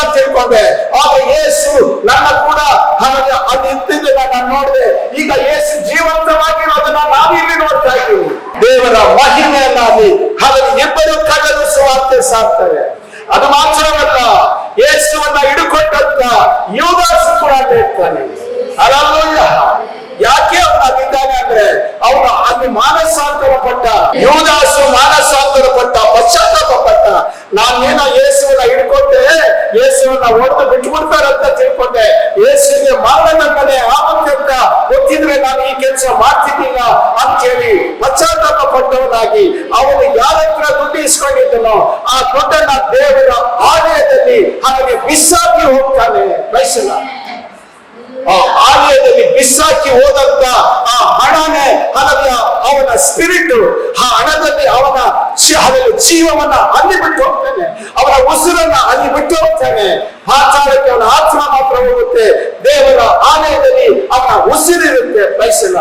ತಿಳ್ಕೊಂಡೆ ಆಗ ಯೇಸು ನನ್ನ ಕೂಡ ಹಾಗೆ ಅದು ಇದ್ದಿದ್ದು ನಾನು ನೋಡಿದೆ. ಈಗ ಯೇಸು ಜೀವಂತವಾಗಿರೋದನ್ನ ಇಲ್ಲಿ ನೋಡ್ತಾ ಇದ್ದೀವಿ ದೇವರ ಮಹಿಮೆಯನ್ನಾಗಿ ಹಾಗಾಗಿ ಇಬ್ಬರು ಕಗಲು ಸುವಾರ್ತೆ ಸಾಕ್ತಾರೆ. ಅದು ಮಾತ್ರವಲ್ಲ ಯೇಸುವನ್ನ ಹಿಡುಕೊಟ್ಟಂತ ಯೋಧಾಸ್ ಕೂಡ ಹೇಳ್ತಾನೆ ಅಲ್ಲ ಯಾಕೆ ಅವನಾಗಿದ್ದಾನೆ ಅಂದ್ರೆ ಅವನು ಅಲ್ಲಿ ಮಾನಸಾಂತರ ಪಟ್ಟ ಯುವದಾಸು ಮಾನಸಾಂತರ ಪಟ್ಟ ಪಶ್ಚಾತ್ತಾಪ ಪಟ್ಟ ನಾನೇನೋ ಯೇಸುವನ್ನ ಹಿಡ್ಕೊಂಡೆ, ಯೇಸುವನ್ನ ಹೊಡೆದು ಬಿಟ್ಬಿಡ್ತಾರಂತ ತಿಳ್ಕೊಂಡೆ. ಯೇಸುವಿಗೆ ಮರಣ ಮನೆ ಆಗುತ್ತೆ ಅಂತ ಗೊತ್ತಿದ್ರೆ ನಾನು ಈ ಕೆಲಸ ಅಂತ ಹೇಳಿ ಪಶ್ಚಾತ್ತಾಪ ಪಟ್ಟವನಾಗಿ ಅವನು ಯಾರ ಹತ್ರ ದುಡ್ಡು ಇಸ್ಕೊಂಡಿದ್ದನೋ ಆ ದುಡ್ಡನ್ನ ದೇವರ ಆಲಯದಲ್ಲಿ ಹಾಗೆ ಬಿಸಾಕಿ ಹೋಗ್ತಾನೆ. ಬಯಸಲ್ಲ ಆ ಆಲಯದಲ್ಲಿ ಬಿಸಾಕಿ ಹೋದಂತ ಆ ಹಣನೇ ಹಣದ ಅವನ ಸ್ಪಿರಿಟ್ ಆ ಹಣದಲ್ಲಿ ಅವನ ಜೀವವನ್ನ ಅಲ್ಲಿ ಬಿಟ್ಟು ಹೋಗ್ತಾನೆ. ಅವನ ಉಸಿರನ್ನ ಅಲ್ಲಿ ಬಿಟ್ಟು ಹೋಗ್ತಾನೆ. ಆಚಾರಕ್ಕೆ ಅವನ ಆತ್ಮ ಮಾತ್ರ ಹೋಗುತ್ತೆ. ದೇವರ ಆಲಯದಲ್ಲಿ ಅವನ ಉಸಿರಿರುತ್ತೆ. ಬಯಸಲ್ಲ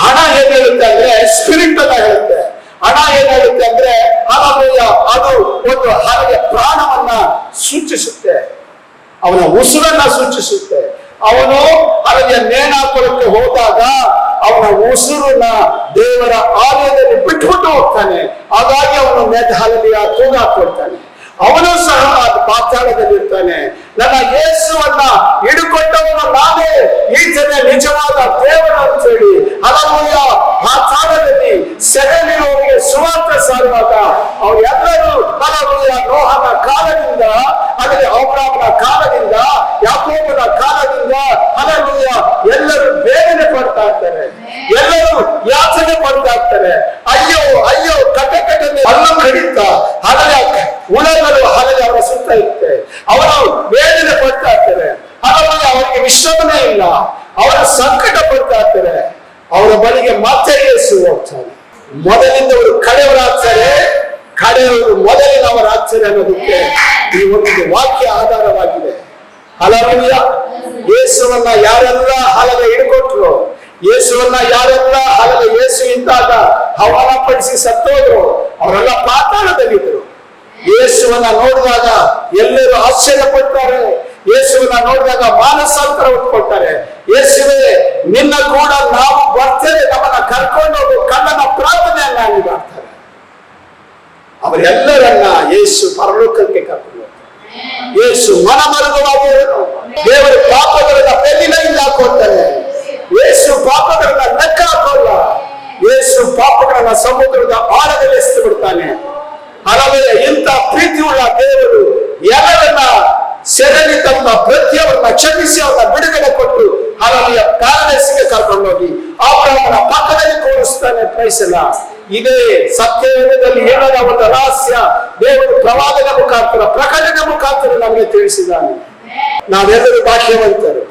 ಹಣ ಏನ್ ಅಂದ್ರೆ ಸ್ಪಿರಿಟ್ ಅಂತ ಹೇಳುತ್ತೆ. ಹಣ ಏನಾಗುತ್ತೆ ಅಂದ್ರೆ ಹಾಲೆಲೂಯ, ಅದು ಒಂದು ಹಾಗೆ ಪ್ರಾಣವನ್ನ ಸೂಚಿಸುತ್ತೆ. ಅವನ ಉಸಿರನ್ನ ಸೂಚಿಸುತ್ತೆ. ಅವನು ಹಾಗೆ ನೇಣಾಪುರಕ್ಕೆ ಹೋದಾಗ ಅವನ ಉಸಿರನ್ನ ದೇವರ ಆಲಯದಲ್ಲಿ ಬಿಟ್ಬಿಟ್ಟು ಹೋಗ್ತಾನೆ. ಹಾಗಾಗಿ ಅವನು ಮೆದ್ದಾಲಲ್ಲಿ ತೂಗಾಕೊಳ್ತಾನೆ ಅವನು ಸಹ ಪಾತಾಳದಲ್ಲಿ ಇರ್ತಾನೆ ನನ್ನ ಯೇಸುವನ್ನ ಹಿಡುಕೊಂಡವನು ನಾನೇ ಈತನೇ ನಿಜವಾದ ದೇವರ ಅಂತ ಹೇಳಿ. ಅಲಮೂಯ ಆ ಕಾಲದಲ್ಲಿ ಸೆರೆಲಿರುವವರಿಗೆ ಸುವಾರ್ಥ ಸಾರುವಾಗ ಅವರೆಲ್ಲರೂ ಅಲಮೂಯ ನೋಹನ ಕಾಲದಿಂದ ಹಾಗೆ ಅವರಾಮನ ಕಾಲದಿಂದ ಯಾಕೋಬನ ಕಾಲದಿಂದ ಅಲಮೂಯ ಎಲ್ಲರೂ ಬೇಗನೆ ಪಡ್ತಾ ಇರ್ತಾರೆ ಎಲ್ಲರೂ ಯಾಚನೆ ಪಡ್ತಾ ಇರ್ತಾರೆ ಅಯ್ಯೋ ಅಯ್ಯೋ ಕಟ್ಟೆ ಕಟ್ಟನೆ ಅನ್ನ ಕಡಿತ. ಹಲವೆ ಹುಳಗಳು ಹಲವೆ ಅವರ ಸುತ್ತ ಇರುತ್ತೆ. ಅವರು ವೇದನೆ ಪಡ್ತಾ ಇರ್ತಾರೆ ಹಾಗಾಗಿ ಅವರಿಗೆ ವಿಶ್ರಮನೆ ಇಲ್ಲ. ಅವರ ಸಂಕಟ ಪಡ್ತಾ ಇರ್ತಾರೆ ಅವರ ಬಳಿಗೆ ಮತ್ತೆ ಯೇಸು ಹೋಗ್ತಾರೆ ಮೊದಲಿಂದವರು ಕಡೆಯವರಾಗ್ತಾರೆ. ಕಡೆಯವರು ಮೊದಲಿನವರಾಗ್ತಾರೆ ಅನ್ನೋದಕ್ಕೆ ಈ ಒಂದು ವಾಕ್ಯ ಆಧಾರವಾಗಿದೆ. ಹಲವಿಲ್ಲ ಯೇಸುವನ್ನ ಯಾರೆಲ್ಲ ಹಲದ ಹಿಡ್ಕೊಟ್ರು? ಯೇಸುವನ್ನ ಯಾರೆಲ್ಲ ಹಲದ ಯೇಸು ಇದ್ದಾಗ ಅವಮಾನಪಡಿಸಿ ಸತ್ತೋದ್ರು? ಅವರೆಲ್ಲ ಪಾತಾಳದಲ್ಲಿದ್ರು ಯೇಸುವನ್ನ ನೋಡಿದಾಗ ಎಲ್ಲರೂ ಆಶ್ಚರ್ಯ ಪಡ್ತಾರೆ ಯೇಸುವನ್ನ ನೋಡಿದಾಗ ಮಾನಸಾಂತರ ಉಟ್ಕೊಳ್ತಾರೆ. ಯೇಸುವೆ ನಿನ್ನ ಕೂಡ ನಾವು ಬರ್ತೇವೆ ನಮ್ಮನ್ನ ಕರ್ಕೊಂಡು ಹೋಗು ಕಣ್ಣನ ಪ್ರಾರ್ಥನೆಯನ್ನ ಮಾಡ್ತಾರೆ. ಅವರೆಲ್ಲರನ್ನ ಯೇಸು ಪರಲೋಕಕ್ಕೆ ಕರ್ಕೊಂಡು ಯೇಸು ಮನಮರುಗುವವರು ದೇವರು ಪಾಪಗಳನ್ನ ಬೆಲ್ಲಿನಲ್ಲಿ ಹಾಕೋತಾರೆ ಯೇಸು ಪಾಪಗಳನ್ನ ಲೆಕ್ಕ ಹಾಕೋಲ್ಲ. ಯೇಸು ಪಾಪಗಳನ್ನ ಸಮುದ್ರದ ಆಳದಲ್ಲಿ ಎಸ್ತು ಬಿಡ್ತಾನೆ. ಹಲವೇ ಇಂಥ ಪ್ರೀತಿಯುಳ್ಳ ದೇವರು ಎಲ್ಲರನ್ನ ಸೆರೆಲಿ ತಮ್ಮ ಪ್ರತಿಯವರನ್ನ ಕ್ಷಮಿಸಿ ಅವರನ್ನ ಬಿಡುಗಡೆ ಕೊಟ್ಟು ಹಲವೆಯ ಪ್ಯಾರಡೈಸ್ಗೆ ಕರ್ಕೊಂಡೋಗಿ ಅಬ್ರಹ್ಮನ ಪಕ್ಕದಲ್ಲಿ ಕೂರಿಸ್ತಾನೆ ಪ್ರೈಸಲ್ಲ. ಇದೇ ಸತ್ಯದಲ್ಲಿ ಹೇಳದ ಒಂದು ರಹಸ್ಯ, ದೇವರು ಪ್ರವಾದದ ಮುಖಾಂತರ ಪ್ರಕಟಣೆ ಮುಖಾಂತರ ನಮಗೆ ತಿಳಿಸಿದ್ದಾನೆ. ನಾವೆಲ್ಲರೂ ಭಾಗ್ಯವಂತರು.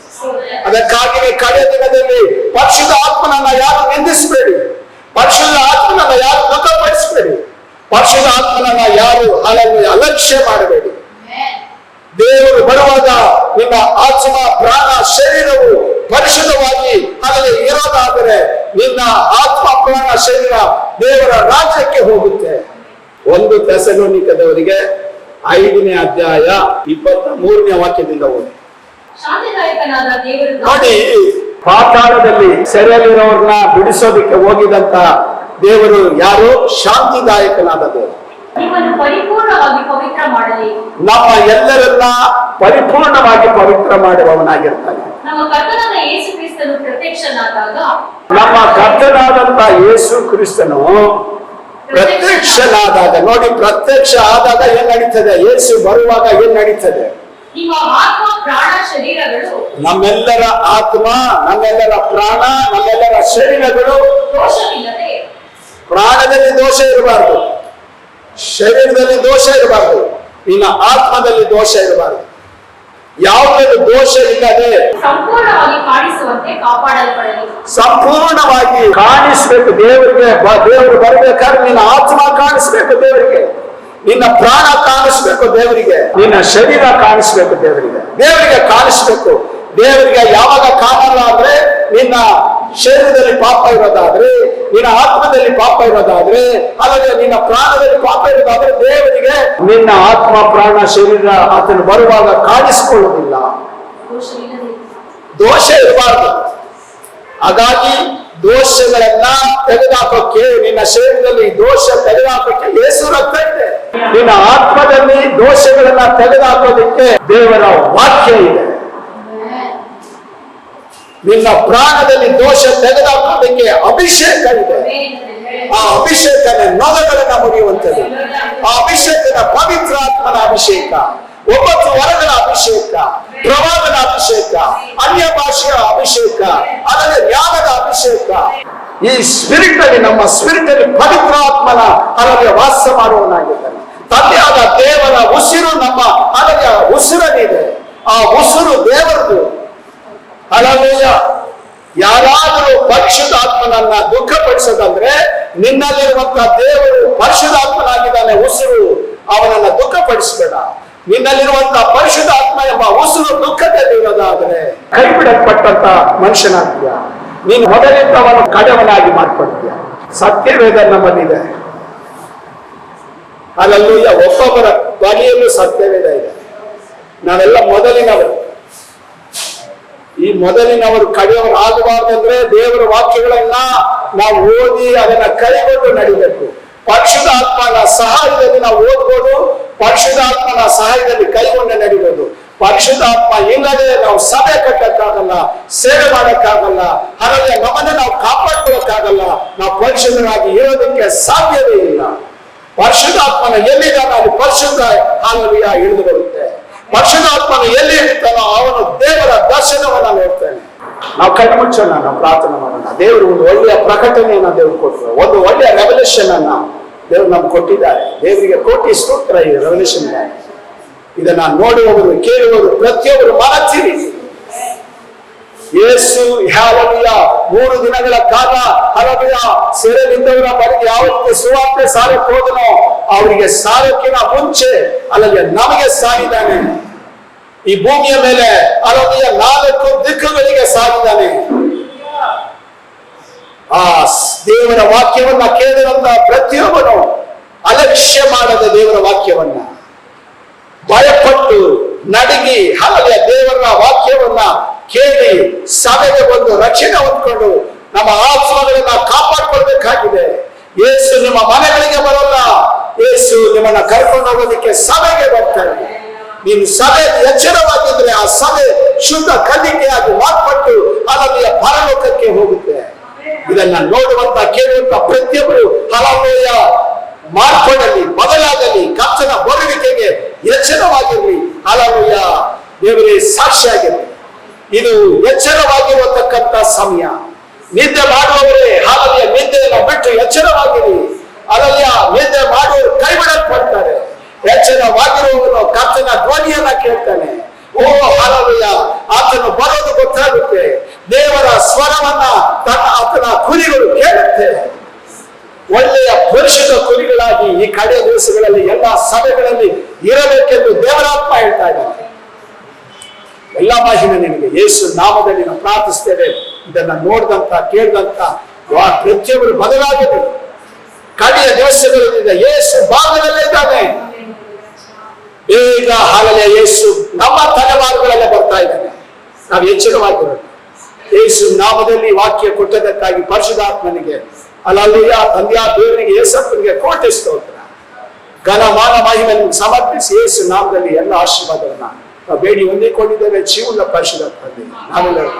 ಅದಕ್ಕಾಗಿ ಕಡೆಯ ದಿನದಲ್ಲಿ ಪಕ್ಷದ ಆತ್ಮನನ್ನ ಯಾರು ನಿಂದಿಸಬೇಡಿ. ಪಕ್ಷದ ಆತ್ಮನನ್ನ ಯಾರು ದುಃಖಪಡಿಸಬೇಡಿ. ಪರಿಶುದ್ಧ ಆತ್ಮನನ್ನ ಯಾರು ಹಾಲನ್ನು ಅಲಕ್ಷ್ಯ ಮಾಡಬೇಡಿ. ದೇವರು ಬರುವಾಗ ನಿಮ್ಮ ಆತ್ಮ ಪ್ರಾಣ ಶರೀರವು ಪರಿಶುದ್ಧವಾಗಿ ಅಲ್ಲಿ ಇರೋದಾದರೆ ನಿನ್ನ ಆತ್ಮ ಪ್ರಾಣ ಶರೀರ ದೇವರ ರಾಜ್ಯಕ್ಕೆ ಹೋಗುತ್ತೆ. ಒಂದು ತೆಸಲೋನಿಕದವರಿಗೆ ಐದನೇ ಅಧ್ಯಾಯ ಇಪ್ಪತ್ತ ಮೂರನೇ ವಾಕ್ಯದಿಂದ ಓದಿ. ನೋಡಿ ಪಾತಾಳದಲ್ಲಿ ಸೆರೆಯಲ್ಲಿರೋರ್ನ ಬಿಡಿಸೋದಿಕ್ಕೆ ಹೋಗಿದಂತ ದೇವರು ಯಾರು ಶಾಂತಿದಾಯಕನಾದ ದೇವರು. ನಮ್ಮ ಎಲ್ಲರನ್ನ ಪರಿಪೂರ್ಣವಾಗಿ ಪವಿತ್ರ ಮಾಡುವವನಾಗಿರ್ತಾನೆ. ನಮ್ಮ ಕರ್ತನಾದಂತ ಯೇಸು ಕ್ರಿಸ್ತನು ಪ್ರತ್ಯಕ್ಷನಾದಾಗ ನೋಡಿ ಪ್ರತ್ಯಕ್ಷ ಆದಾಗ ಏನ್ ನಡೀತದೆ? ಯೇಸು ಬರುವಾಗ ಏನ್ ನಡೀತದೆ? ನಮ್ಮೆಲ್ಲರ ಆತ್ಮ ನಮ್ಮೆಲ್ಲರ ಪ್ರಾಣ ನಮ್ಮೆಲ್ಲರ ಶರೀರಗಳು ಪ್ರಾಣದಲ್ಲಿ ದೋಷ ಇರಬಾರ್ದು. ಶರೀರದಲ್ಲಿ ದೋಷ ಇರಬಾರದು. ನಿನ್ನ ಆತ್ಮದಲ್ಲಿ ದೋಷ ಇರಬಾರದು. ಯಾವುದೇ ದೋಷ ಇಲ್ಲದೆ ಸಂಪೂರ್ಣವಾಗಿ ಕಾಣಿಸಬೇಕು ದೇವರಿಗೆ. ದೇವರು ಬರಬೇಕಾದ್ರೆ ನಿನ್ನ ಆತ್ಮ ಕಾಣಿಸ್ಬೇಕು ದೇವರಿಗೆ. ನಿನ್ನ ಪ್ರಾಣ ಕಾಣಿಸ್ಬೇಕು ದೇವರಿಗೆ. ನಿನ್ನ ಶರೀರ ಕಾಣಿಸ್ಬೇಕು ದೇವರಿಗೆ. ದೇವರಿಗೆ ಕಾಣಿಸ್ಬೇಕು. ದೇವರಿಗೆ ಯಾವಾಗ ಕಾಣಲ್ಲ ಅಂದ್ರೆ ನಿನ್ನ ಶರೀರದಲ್ಲಿ ಪಾಪ ಇರೋದಾದ್ರೆ, ನಿನ್ನ ಆತ್ಮದಲ್ಲಿ ಪಾಪ ಇರೋದಾದ್ರೆ ಅಲ್ಲದೆ ನಿನ್ನ ಪ್ರಾಣದಲ್ಲಿ ಪಾಪ ಇರೋದಾದ್ರೆ ದೇವರಿಗೆ ನಿನ್ನ ಆತ್ಮ, ಪ್ರಾಣ, ಶರೀರ ಆತನು ಬರುವಾಗ ಕಾಣಿಸಿಕೊಳ್ಳುವುದಿಲ್ಲ. ದೋಷ ಇರಬಾರದು. ಹಾಗಾಗಿ ದೋಷಗಳನ್ನ ತೆಗೆದಾಕೋಕ್ಕೆ ನಿನ್ನ ಶರೀರದಲ್ಲಿ ದೋಷ ತೆಗೆದಾಕೋಕ್ಕೆ ಯೇಸು ರಕ್ತ ಇದೆ. ನಿನ್ನ ಆತ್ಮದಲ್ಲಿ ದೋಷಗಳನ್ನ ತೆಗೆದಾಕೋದಕ್ಕೆ ದೇವರ ವಾಕ್ಯ ಇದೆ. ನಿನ್ನ ಪ್ರಾಣದಲ್ಲಿ ದೋಷ ತೆಗೆದಾಕೋದಕ್ಕೆ ಅಭಿಷೇಕ ಇದೆ ಆ ಅಭಿಷೇಕನ ನೊಗಗಳನ್ನ ಮುರಿಯುವಂಥದ್ದು. ಆ ಅಭಿಷೇಕದ ಪವಿತ್ರ ಆತ್ಮನ ಅಭಿಷೇಕ, ಒಂಬತ್ತು ವರಗಳ ಅಭಿಷೇಕ ಪ್ರವಾದನ ಅಭಿಷೇಕ ಅನ್ಯ ಭಾಷೆಯ ಅಭಿಷೇಕ ಅದರ ಜ್ಞಾನದ ಅಭಿಷೇಕ. ಈ ಸ್ಪಿರಿಟ್ ಅಲ್ಲಿ ನಮ್ಮ ಸ್ಪಿರಿಟ್ ಅಲ್ಲಿ ಪವಿತ್ರ ಆತ್ಮನ ಅಲ್ಲದೆ ವಾಸ ಮಾಡುವನಾಗಿದ್ದಾನೆ ತಂದೆಯಾದ ದೇವರ ಉಸಿರು ನಮ್ಮ ಅಲ್ಲದೆ ಉಸಿರಲ್ಲಿದೆ. ಆ ಉಸಿರು ದೇವರದು. ಅಲಲೂಯ ಯಾರಾದರೂ ಪರಿಶುದ್ಧಾತ್ಮನನ್ನ ದುಃಖಪಡಿಸೋದಂದ್ರೆ ನಿನ್ನಲ್ಲಿರುವಂತಹ ದೇವರು ಪರಿಶುದ್ಧಾತ್ಮನಾಗಿದ್ದಾನೆ, ಉಸಿರು ಅವನನ್ನ ದುಃಖಪಡಿಸಬೇಡ. ನಿನ್ನಲ್ಲಿರುವಂತಹ ಪರಿಶುದ್ಧಾತ್ಮ ಎಂಬ ಉಸಿರು ದುಃಖತೆ ಇರೋದಾದ್ರೆ ಕೈಬಿಡಲ್ಪಟ್ಟಂತ ಮನುಷ್ಯನಾಗ್ತೀಯ ನೀನು ಮೊದಲಿದ್ದವನು ಕಡೆವನಾಗಿ ಮಾಡ್ಕೊಡ್ತೀಯ ಸತ್ಯವೇದ ನಮ್ಮಲ್ಲಿದೆ. ಅಲ್ಲಲ್ಲೂ ಒಬ್ಬೊಬ್ಬರ ಬಲಿಯಲ್ಲೂ ಸತ್ಯವೇದ ಇದೆ. ನಾವೆಲ್ಲ ಮೊದಲಿನವರು. ಈ ಮೊದಲಿನವರು ಕಡೆಯವರು ಆಗಬಾರ್ದಂದ್ರೆ ದೇವರ ವಾಕ್ಯಗಳನ್ನ ನಾವು ಓದಿ ಅದನ್ನ ಕೈಗೊಂಡು ನಡಿಬೇಕು. ಆತ್ಮನ ಸಹಾಯದಲ್ಲಿ ನಾವು ಓದ್ಬೋದು ಪಕ್ಷದ ಆತ್ಮನ ಸಹಾಯದಲ್ಲಿ ಕೈಗೊಂಡು ನಡಿಬೋದು. ಆತ್ಮ ಇಲ್ಲದೆ ನಾವು ಸಭೆ ಕಟ್ಟಕ್ಕಾಗಲ್ಲ, ಸೇವೆ ಮಾಡಕ್ಕಾಗಲ್ಲ ಹಾಗಾಗಿ ನಮ್ಮನ್ನ ನಾವು ಕಾಪಾಡ್ಕೊಳಕ್ಕಾಗಲ್ಲ, ನಾವು ಪರಿಶುದ್ಧರಾಗಿ ಇರೋದಕ್ಕೆ ಸಾಧ್ಯವೇ ಇಲ್ಲ. ಪರಿಶುದ್ಧಾತ್ಮನ ಎಲ್ಲಿದಾಗ ಅಲ್ಲಿ ಪರಿಶುದ್ಧ ಹಾಲವಿಯ ಇಳಿದು ಬರುತ್ತೆ. ಪರಿಶುದ್ಧಾತ್ಮನ ಎಲ್ಲಿ ಇರ್ತಾನೋ ಅವನು ದೇವರ ದರ್ಶನವನ್ನ ನೋಡ್ತಾನೆ ನಾವು ಕಣ್ಣು ಮುಚ್ಚೋಣ, ನಾವು ಪ್ರಾರ್ಥನೆ ಮಾಡೋಣ. ದೇವರು ಒಂದು ಒಳ್ಳೆಯ ಪ್ರಕಟಣೆಯನ್ನ ದೇವರು ಕೊಟ್ಟರು ಒಂದು ಒಳ್ಳೆಯ ರೆವಲ್ಯೂಷನ್ ಅನ್ನ ದೇವರು ನಮ್ಗೆ ಕೊಟ್ಟಿದ್ದಾರೆ. ದೇವರಿಗೆ ಕೋಟಿ ಸ್ತೋತ್ರ ಈ ರೆವಲ್ಯೂಷನ್ ಇದನ್ನ ನೋಡುವವರು, ಕೇಳುವವರು, ಪ್ರತಿಯೊಬ್ಬರು ಮನಸ್ಸಿರಿ ಯೇಸು ಹಲವಿಯ ಮೂರು ದಿನಗಳ ಕಾಲ ಹಲವಿಯ ಸೆರೆಲಿದ್ದವರ ಬಳಿಗೆ ಯಾವತ್ತು ಸುವಾರ್ತೆ ಸಾರಕ್ಕೆ ಹೋದನೋ ಅವರಿಗೆ ಸಾರಕ್ಕಿನ ಮುಂಚೆ ಅಲ್ಲದೆ ನಮಗೆ ಸಾಗಿದ್ದಾನೆ ಈ ಭೂಮಿಯ ಮೇಲೆ ಅರಬಿಯ ನಾಲ್ಕು ದಿಕ್ಕುಗಳಿಗೆ ಸಾಗಿದ್ದಾನೆ ಆ ದೇವರ ವಾಕ್ಯವನ್ನ ಕೇಳಿದಂತ ಪ್ರತಿಯೊಬ್ಬನು ಅಲಕ್ಷ್ಯ ಮಾಡದ ದೇವರ ವಾಕ್ಯವನ್ನ. ಭಯಪಟ್ಟು ನಡಗಿ ಹಲವೆಯ ದೇವರ ವಾಕ್ಯವನ್ನ ಕೇಳಿ ಸಭೆಗೆ ಬಂದು ರಕ್ಷಣೆ ಹೊಂದ್ಕೊಂಡು ನಮ್ಮ ಆತ್ಮಗಳನ್ನ ಕಾಪಾಡ್ಕೊಳ್ಬೇಕಾಗಿದೆ. ಯೇಸು ನಿಮ್ಮ ಮನೆಗಳಿಗೆ ಬರಲ್ಲ. ಯೇಸು ನಿಮ್ಮನ್ನ ಕರ್ಕೊಂಡು ಹೋಗೋದಕ್ಕೆ ಸಭೆಗೆ ಬರ್ತಾರೆ. ನೀನು ಸಭೆ ಎಚ್ಚರವಾಗಿದ್ರೆ ಆ ಸಭೆ ಶುದ್ಧ ಕಲಿಕೆಯಾಗಿ ಮಾರ್ಪಟ್ಟು ಅಲವೆಯ ಪರಲೋಕಕ್ಕೆ ಹೋಗುತ್ತೆ. ಇದನ್ನ ನೋಡುವಂತ, ಕೇಳುವಂತ ಪ್ರತಿಯೊಬ್ಬರು ಹಲವೆಯ ಮಾರ್ಪಡಲಿ, ಬದಲಾಗಲಿ ಕಚ್ಚನ ಬರುವಿಕೆಗೆ ಎಚ್ಚರವಾಗಿರಲಿ. ಹಲವೆಯ ದೇವರೇ ಸಾಕ್ಷಿಯಾಗಿರಲಿ. ಇದು ಎಚ್ಚರವಾಗಿರತಕ್ಕಂತ ಸಮಯ. ನಿದ್ದೆ ಮಾಡುವವರೇ, ಹಾಲಲ್ಲಿಯ ನಿದ್ದೆಯನ್ನು ಬಿಟ್ಟು ಎಚ್ಚರವಾಗಿರಿ. ಅಲಲ್ಲಿಯ ನಿದ್ದೆ ಮಾಡುವವರು ಕೈ ಬಿಡಲ್ಪಡ್ತಾರೆ ಎಚ್ಚರವಾಗಿರುವವನು ಕರ್ತನ ಧ್ವನಿಯನ್ನ ಕೇಳ್ತಾನೆ. ಓ, ಹಾಲಲ್ಲಿಯ, ಆತನು ಬರೋದು ಗೊತ್ತಾಗುತ್ತೆ. ದೇವರ ಸ್ವರವನ್ನ ತನ್ನ ಆತನ ಕುರಿಗಳು ಕೇಳುತ್ತೆ. ಒಳ್ಳೆಯ ಪರಿಶುದ್ಧ ಕುರಿಗಳಾಗಿ ಈ ಕಡೆ ದಿವಸಗಳಲ್ಲಿ ಎಲ್ಲ ಸಭೆಗಳಲ್ಲಿ ಇರಬೇಕೆಂದು ದೇವರಾತ್ಮ ಹೇಳ್ತಾ ಇದ್ದಾನೆ ಎಲ್ಲ ಮಹಿಮೆ ನಿಮಗೆ ಯೇಸು ನಾಮದಲ್ಲಿ ನಾವು ಪ್ರಾರ್ಥಿಸ್ತೇವೆ ಇದನ್ನ ನೋಡಿದಂತ, ಕೇಳಿದಂತ ಪ್ರತಿಯೊಬ್ಬರು ಬದಲಾಗಿದೆ ಕಡೆಯ ದಿವಸಗಳಲ್ಲಿ ಯೇಸು ಭಾಗದಲ್ಲೇ ಇದ್ದಾನೆ. ಬೇಗ ಹಾಗಲೇ ಯೇಸು ನಮ್ಮ ತಲೆಮಾರುಗಳಲ್ಲೇ ಬರ್ತಾ ಇದ್ದಾನೆ. ನಾವು ಎಚ್ಚರವಾಗಿರೋದು ಯೇಸು ನಾಮದಲ್ಲಿ ವಾಕ್ಯ ಕೊಟ್ಟದಕ್ಕಾಗಿ ಪರಿಶುದ್ಧಾತ್ಮನಿಗೆ ಅಲ್ಲಲ್ಲಿಯ ತಂದೆಯ ದೇವರಿಗೆ ಯೇಸಪ್ಪನಿಗೆ ಕೋಟಿಸ್ತೋತ್ರ ಘನ ಮಾನ ಮಹಿಮೆಯನ್ನು ಸಮರ್ಪಿಸಿ ಯೇಸು ನಾಮದಲ್ಲಿ ಎಲ್ಲ ಆಶೀರ್ವಾದವನ್ನ ನಾವು ಬೇಡಿ ಹೊಂದಿಕೊಂಡಿದ್ದೇವೆ ಜೀವನ ಪರಿಶುದ್ಧ ನಾವು.